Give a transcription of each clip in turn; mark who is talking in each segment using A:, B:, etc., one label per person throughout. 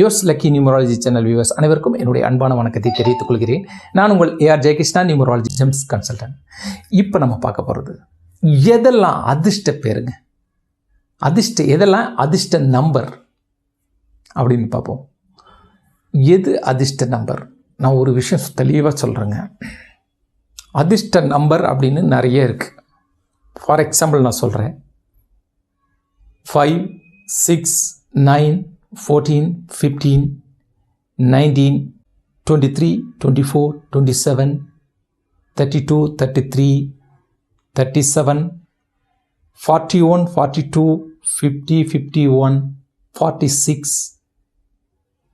A: Yours lucky numerology channel viewers அனைவருக்கும் என்னுடைய அன்பான வணக்கத்தை தெரிவித்துக் கொள்கிறேன். நான் உங்கள் AR Jayakrishna numerology gems consultant. இப்போ நம்ம பார்க்க போகிறது எதெல்லாம் அதிர்ஷ்ட பேருங்க? அதிர்ஷ்ட எதெல்லாம் அதிர்ஷ்ட நம்பர் அப்படின்னு பார்ப்போம். எது அதிர்ஷ்ட நம்பர் நான் ஒரு விஷயம் தெளிவாக சொல்கிறேங்க அதிர்ஷ்ட நம்பர் அப்படின்னு நிறைய இருக்குது ஃபார் எக்ஸாம்பிள் நான் சொல்கிறேன் five six nine fourteen fifteen nineteen twenty three twenty four twenty seven thirty two thirty three thirty seven forty one forty two fifty fifty one forty six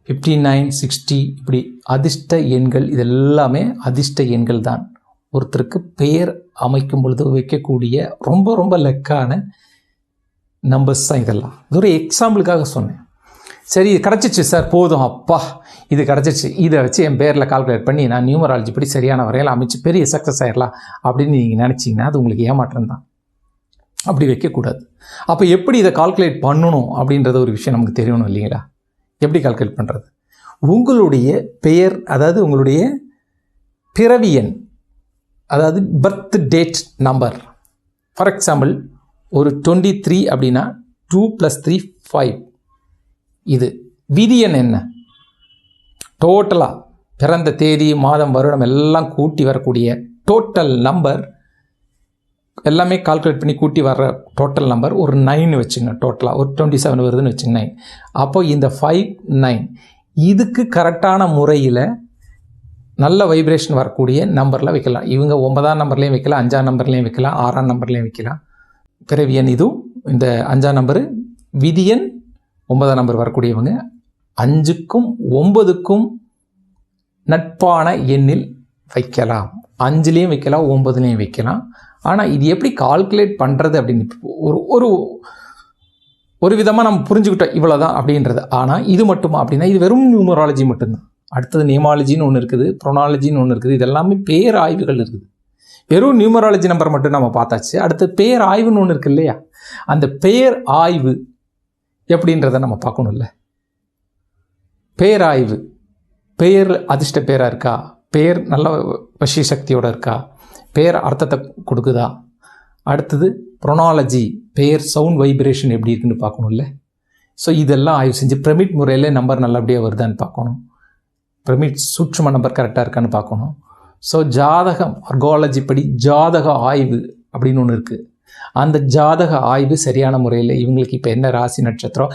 A: fifty nine sixty இப்படி அதிர்ஷ்ட எண்கள் இது எல்லாமே அதிர்ஷ்ட எண்கள் தான். ஒருத்தருக்கு பெயர் அமைக்கும் பொழுது வைக்கக்கூடிய ரொம்ப ரொம்ப லெக்கான நம்பர்ஸ் தான் இதெல்லாம். இது ஒரு எக்ஸாம்பிளுக்காக சொன்னேன். சரி கிடச்சிச்சு சார் போதும். அப்பா இது கிடச்சிச்சு. இதை வச்சு என் பேரில் கால்குலேட் பண்ணி நான் நியூமராலஜி படி சரியான வரையில் அமைச்சு பெரிய சக்ஸஸ் ஆயிடலாம் அப்படின்னு நீங்கள் நினச்சிங்கன்னா அது உங்களுக்கு ஏமாற்றம் தான். அப்படி வைக்கக்கூடாது. அப்போ எப்படி இதை கால்குலேட் பண்ணணும் அப்படின்றத ஒரு விஷயம் நமக்கு தெரியணும் இல்லைங்களா? எப்படி கால்குலேட் பண்ணுறது உங்களுடைய பெயர் அதாவது உங்களுடைய பிறவி எண் அதாவது birth date number for example ஒரு டுவெண்ட்டி த்ரீ அப்படின்னா டூ ப்ளஸ் த்ரீ ஃபைவ் இது விதியன் என்ன? டோட்டலாக பிறந்த தேதி மாதம் வருடம் எல்லாம் கூட்டி வரக்கூடிய டோட்டல் நம்பர் எல்லாமே கால்குலேட் பண்ணி கூட்டி வர்ற டோட்டல் நம்பர் ஒரு நைன் வச்சுங்க டோட்டலாக ஒரு டுவெண்ட்டி செவன் வருதுன்னு வச்சுங்க நைன் அப்போது இந்த ஃபைவ் நைன் இதுக்கு கரெக்டான முறையில் நல்ல வைப்ரேஷன் வரக்கூடிய நம்பரில் வைக்கலாம். இவங்க ஒன்பதாம் நம்பர்லேயும் வைக்கலாம் அஞ்சாம் நம்பர்லேயும் வைக்கலாம் ஆறாம் நம்பர்லேயும் வைக்கலாம். பிறவியன் இதுவும் இந்த அஞ்சாம் நம்பரு விதியன் ஒன்பதாம் நம்பர் வரக்கூடியவங்க அஞ்சுக்கும் ஒன்பதுக்கும் நட்பான எண்ணில் வைக்கலாம். அஞ்சுலேயும் வைக்கலாம் ஒம்பதுலேயும் வைக்கலாம். ஆனால் இது எப்படி கால்குலேட் பண்ணுறது அப்படின்னு ஒரு ஒரு ஒரு விதமாக நம்ம புரிஞ்சுக்கிட்டோம் இவ்வளோதான் அப்படின்றது. ஆனால் இது மட்டுமா அப்படின்னா இது வெறும் நியூமராலஜி மட்டும்தான். அடுத்தது நியமாலஜின்னு ஒன்று இருக்குது ப்ரொனாலஜின்னு ஒன்று இருக்குது இது எல்லாமே பேர் ஆய்வுகள் இருக்குது. வெறும் நியூமராலஜி நம்பர் மட்டும் நம்ம பார்த்தாச்சு. அடுத்து பேர் ஆய்வுன்னு ஒன்று இருக்குது இல்லையா? அந்த பேர் ஆய்வு எப்படின்றத நம்ம பார்க்கணும்ல. பேராய்வு. பெயர் அதிர்ஷ்ட பேராக இருக்கா? பெயர் நல்ல வசி சக்தியோடு இருக்கா? பெயர் அர்த்தத்தை கொடுக்குதா? அடுத்தது ப்ரொனாலஜி. பெயர் சவுண்ட் வைப்ரேஷன் எப்படி இருக்குன்னு பார்க்கணும்ல. ஸோ இதெல்லாம் ஆய்வு செஞ்சு பிரமிட் முறையில் நம்பர் நல்லபடியாக வருதான்னு பார்க்கணும். பிரமிட் சூட்சும நம்பர் கரெக்டாக இருக்கான்னு பார்க்கணும். ஸோ ஜாதகம் அர்காலஜி படி ஜாதக ஆய்வு அப்படின்னு ஒன்று இருக்குது அந்த ஜாதக ஆய்வு சரியான முறையில் இவங்களுக்கு இப்போ என்ன ராசி நட்சத்திரம்?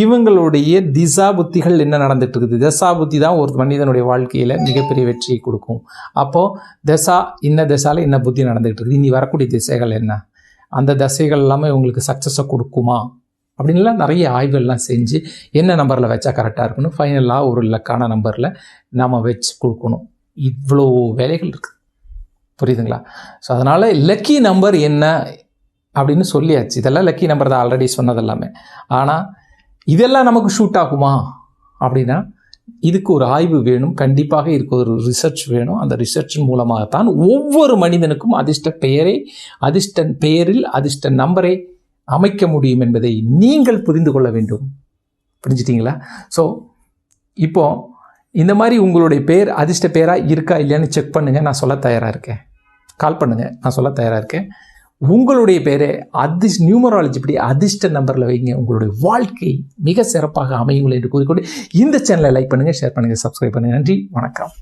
A: இவங்களுடைய திசா புத்திகள் என்ன நடந்துட்டு இருக்குது தசா புத்தி தான் ஒரு மனிதனுடைய வாழ்க்கையில் மிகப்பெரிய வெற்றியை கொடுக்கும். அப்போது தசா இன்ன தசாவில் என்ன புத்தி நடந்துகிட்டு இருக்குது இனி வரக்கூடிய திசைகள் என்ன? அந்த தசைகள் எல்லாமே இவங்களுக்கு சக்ஸஸை கொடுக்குமா? அப்படின்லாம் நிறைய ஆய்வுகள்லாம் செஞ்சு என்ன நம்பரில் வச்சா கரெக்டாக இருக்கணும் ஃபைனலாக ஒரு லக்கான நம்பரில் நாம் வச்சு கொடுக்கணும். இவ்வளோ வேலைகள் இருக்குது புரியுதுங்களா? ஸோ அதனால் லக்கி நம்பர் என்ன? அப்படின்னு சொல்லியாச்சு. இதெல்லாம் லக்கி நம்பர் தான் ஆல்ரெடி சொன்னது எல்லாமே ஆனால் இதெல்லாம் நமக்கு ஷூட் ஆகுமா? அப்படின்னா இதுக்கு ஒரு ஆய்வு வேணும். கண்டிப்பாக இதுக்கு ஒரு ரிசர்ச் வேணும். அந்த ரிசர்ச் மூலமாகத்தான் ஒவ்வொரு மனிதனுக்கும் அதிர்ஷ்ட பெயரை அதிர்ஷ்ட பெயரில் அதிர்ஷ்ட நம்பரை அமைக்க முடியும் என்பதை நீங்கள் புரிந்து கொள்ள வேண்டும். புரிஞ்சிட்டிங்களா? ஸோ இப்போ இந்த மாதிரி உங்களுடைய பேர் அதிர்ஷ்ட பேராக இருக்கா இல்லையான்னு செக் பண்ணுங்கள் நான் சொல்ல தயாராக இருக்கேன். கால் பண்ணுங்கள் நான் சொல்ல தயாராக இருக்கேன். உங்களுடைய பேரை அதிர்ஷ் நியூமராலஜி படி அதிர்ஷ்ட நம்பரில் வைங்க. உங்களுடைய வாழ்க்கை மிக சிறப்பாக அமையுங்கள் என்று கூறிக்கொண்டு இந்த சேனலை லைக் பண்ணுங்கள் ஷேர் பண்ணுங்கள் சப்ஸ்கிரைப் பண்ணுங்கள் நன்றி வணக்கம்.